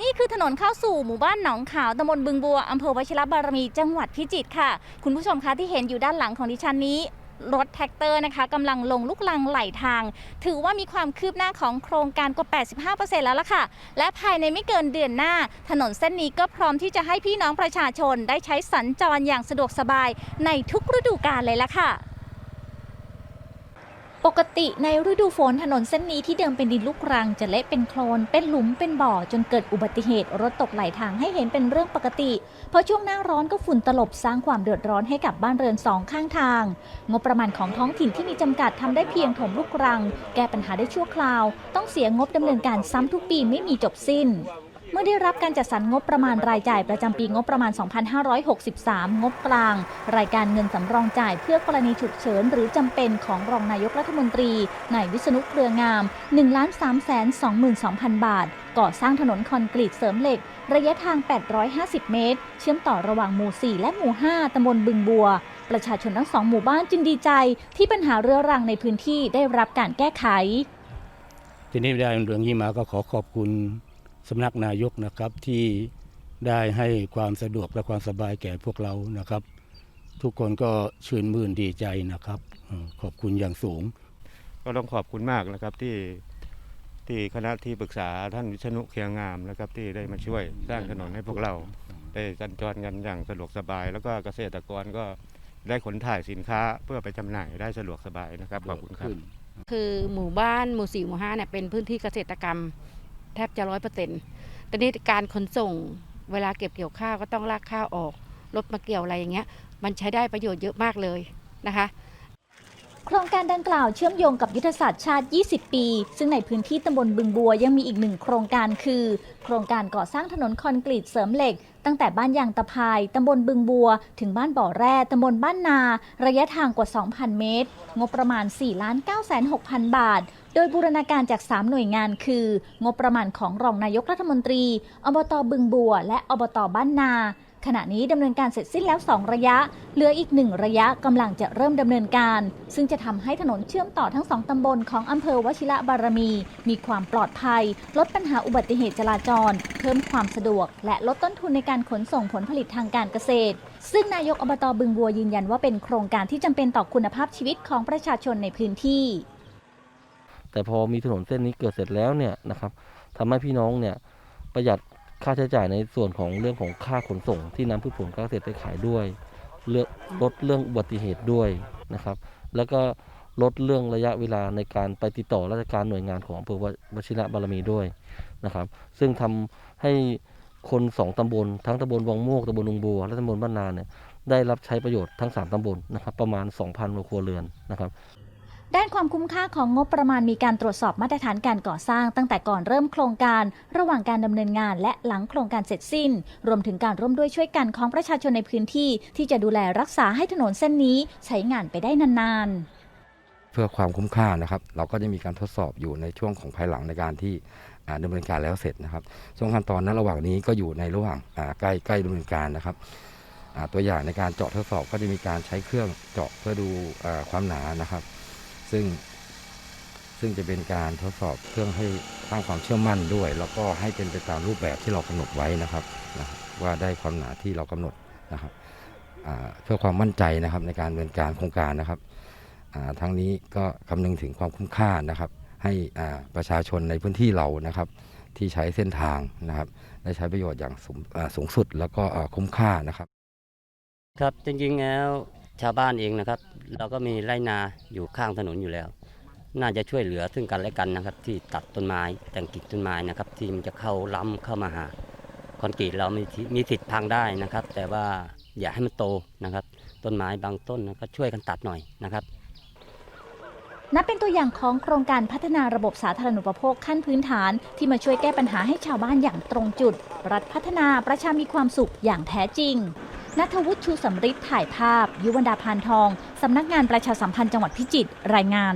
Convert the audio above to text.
นี่คือถนนเข้าสู่หมู่บ้านหนองขาวตำบลบึงบัวอำเภอวชิรบารมีจังหวัดพิจิตรค่ะ คุณผู้ชมคะที่เห็นอยู่ด้านหลังของดิฉันนี้รถแท็กเตอร์นะคะกำลังลงลูกลังไหลทาง ถือว่ามีความคืบหน้าของโครงการกว่า 85%แล้วล่ะค่ะ และภายในไม่เกินเดือนหน้า ถนนเส้นนี้ก็พร้อมที่จะให้พี่น้องประชาชนได้ใช้สัญจรอย่างสะดวกสบายในทุกฤดูกาลเลยล่ะค่ะ ปกติในฤดูฝนถนนเส้นนี้ที่เดิมเป็นดินลูกรังจะเละเป็นโคลน เป็นหลุมเป็นบ่อ จนเกิดอุบัติเหตุรถตกไหลทางให้เห็นเป็นเรื่องปกติ เพราะช่วงหน้าร้อนก็ฝุ่นตลบสร้างความเดือดร้อนให้กับบ้านเรือนสองข้างทาง งบประมาณของท้องถิ่นที่มีจำกัดทำได้เพียงถมลูกรัง แก้ปัญหาได้ชั่วคราว ต้องเสียงบดำเนินการซ้ำทุกปีไม่มีจบสิ้น มื่อได้รับการจัดสรรงบประมาณรายจ่ายประจำปีงบประมาณ 2563 งบกลาง รายการเงินสำรองจ่ายเพื่อกรณีฉุกเฉินหรือจำเป็นของรองนายกรัฐมนตรีนายวิษณุเครืองาม 1 3 2 2 0 0 0 บาท ก่อสร้างถนนคอนกรีตเสริมเหล็ก ระยะทาง 850 เมตร เชื่อมต่อระหว่างหมู่ 4 และหมู่ 5 ตำบลบึงบัว ประชาชนทั้งสองหมู่บ้านจึงดีใจ ที่ปัญหาเรื้อรังในพื้นที่ได้รับการแก้ไข ทีนี้ได้เรื่องนี้มาก็ขอขอบคุณ สำนักนายกนะครับที่ได้ให้ความสะดวกและความสบายแก่พวกเรานะครับ ทุกคนก็ชื่นมื่นดีใจนะครับ ขอบคุณอย่างสูง ก็ต้องขอบคุณมากนะครับที่ที่คณะที่ปรึกษาท่านวิษณุเคียงงามนะครับ ที่ได้มาช่วยสร้างถนนให้พวกเรา ได้สัญจรกันอย่างสะดวกสบาย แล้วก็เกษตรกรก็ได้ขนถ่ายสินค้าเพื่อไปจำหน่ายได้สะดวกสบายนะครับขอบคุณครับคือหมู่บ้านหมู่สี่หมู่ห้าเนี่ยเป็นพื้นที่เกษตรกรรม แทบจะร้อยเปอร์เซ็นต์แต่นี้การขนส่งเวลาเก็บเกี่ยวข้าวก็ต้องลากข้าวออก รถมาเกี่ยวอะไรอย่างเงี้ย มันใช้ได้ประโยชน์เยอะมากเลยนะคะ โครงการดังกล่าวเชื่อมโยงกับยุทธศาสตร์ชาติ 20 ปี ซึ่งในพื้นที่ตำบลบึงบัวยังมีอีกหนึ่งโครงการคือ โครงการก่อสร้างถนนคอนกรีตเสริมเหล็ก ตั้งแต่บ้านยางตะพายตำบลบึงบัว ถึงบ้านบ่อแร่ตำบลบ้านนา ระยะทางกว่า 2,000 เมตร งบประมาณ 4 9 6 0 0 0 บาท โดยบูรณาการจาก 3 หน่วยงานคือ งบประมาณของรองนายกรัฐมนตรี อบตบึงบัว และอบตบ้านนา ขณะนี้ดำเนินการเสร็จสิ้นแล้ว 2 ระยะ เหลืออีกหนึ่งระยะกำลังจะเริ่มดำเนินการ ซึ่งจะทำให้ถนนเชื่อมต่อทั้งสองตำบลของอำเภอวชิระบารมี มีความปลอดภัย ลดปัญหาอุบัติเหตุจราจร เพิ่มความสะดวก และลดต้นทุนในการขนส่งผลผลิตทางการเกษตร ซึ่งนายกอบตบึงบัวยืนยันว่าเป็นโครงการที่จำเป็นต่อคุณภาพชีวิตของประชาชนในพื้นที่ แต่พอมีถนนเส้นนี้เกิดเสร็จแล้วเนี่ยนะครับทำให้พี่น้องเนี่ยประหยัด ค่าใช้จ่ายในส่วนของเรื่องของค่าขนส่ง ที่นำพืชผลการเกษตรไปขายด้วยเลือกลดเรื่องอุบัติเหตุด้วยนะครับ แล้วก็ลดเรื่องระยะเวลาในการไปติดต่อราชการหน่วยงานของอำเภอวชิระบารมีด้วยนะครับ ซึ่งทำให้คนสองตำบล ทั้งตำบลวังโมกตำบลลุงบัว และตำบลบ้านนาเนี่ยได้รับใช้ประโยชน์ทั้งสามตำบลนะครับประมาณ 2,000กว่าครัวเรือนนะครับ ด้านความคุ้มค่าของงบประมาณมีการตรวจสอบมาตรฐานการก่อสร้าง ตั้งแต่ก่อนเริ่มโครงการ ระหว่างการดำเนินงาน และหลังโครงการเสร็จสิ้น รวมถึงการร่วมด้วยช่วยกันของประชาชนในพื้นที่ ที่จะดูแลรักษาให้ถนนเส้นนี้ใช้งานไปได้นานๆ เพื่อความคุ้มค่านะครับ เราก็จะมีการทดสอบอยู่ในช่วงของภายหลังในการที่อ่าดำเนินการแล้วเสร็จนะครับช่วงขั้นตอนนั้นระหว่างนี้ก็อยู่ในระหว่างใกล้ใกล้ดำเนินการนะครับตัวอย่างในการเจาะทดสอบก็จะมีการใช้เครื่องเจาะเพื่อดูอความหนานะครับ ซึ่งซึ่งจะเป็นการทดสอบเครื่องให้สร้างความเชื่อมั่นด้วย แล้วก็ให้เป็นไปตามรูปแบบที่เรากำหนดไว้นะครับนะว่าได้ความหนาที่เรากำหนดนะครับเพื่อความมั่นใจนะครับในการดำเนินการโครงการนะครับทั้งนี้ก็คำนึงถึงความคุ้มค่านะครับ ให้ประชาชนในพื้นที่เรานะครับ ที่ใช้เส้นทางนะครับ ได้ใช้ประโยชน์อย่างสูงสงสุดแล้วก็คุ้มค่านะครับ ครับจริงๆแล้วชาวบ้านเองนะครับ เราก็มีไรนาอยู่ข้างถนนอยู่แล้ว น่าจะช่วยเหลือซึ่งกันและกันนะครับ ที่ตัดต้นไม้แต่งกิ่งต้นไม้นะครับ ที่มันจะเข้าล้ำเข้ามาหาคอนกรีตเรามีที่มีสิทธิ์พังได้นะครับ แต่ว่าอย่าให้มันโตนะครับ ต้นไม้บางต้นก็ช่วยกันตัดหน่อยนะครับนับเป็นตัวอย่างของโครงการพัฒนาระบบสาธารณูปโภคขั้นพื้นฐาน ที่มาช่วยแก้ปัญหาให้ชาวบ้านอย่างตรงจุด รัฐพัฒนาประชามีความสุขอย่างแท้จริง นัทวุฒิชูสำริดถ่ายภาพ ยุวรรดาพานทอง สำนักงานประชาสัมพันธ์จังหวัดพิจิตรรายงาน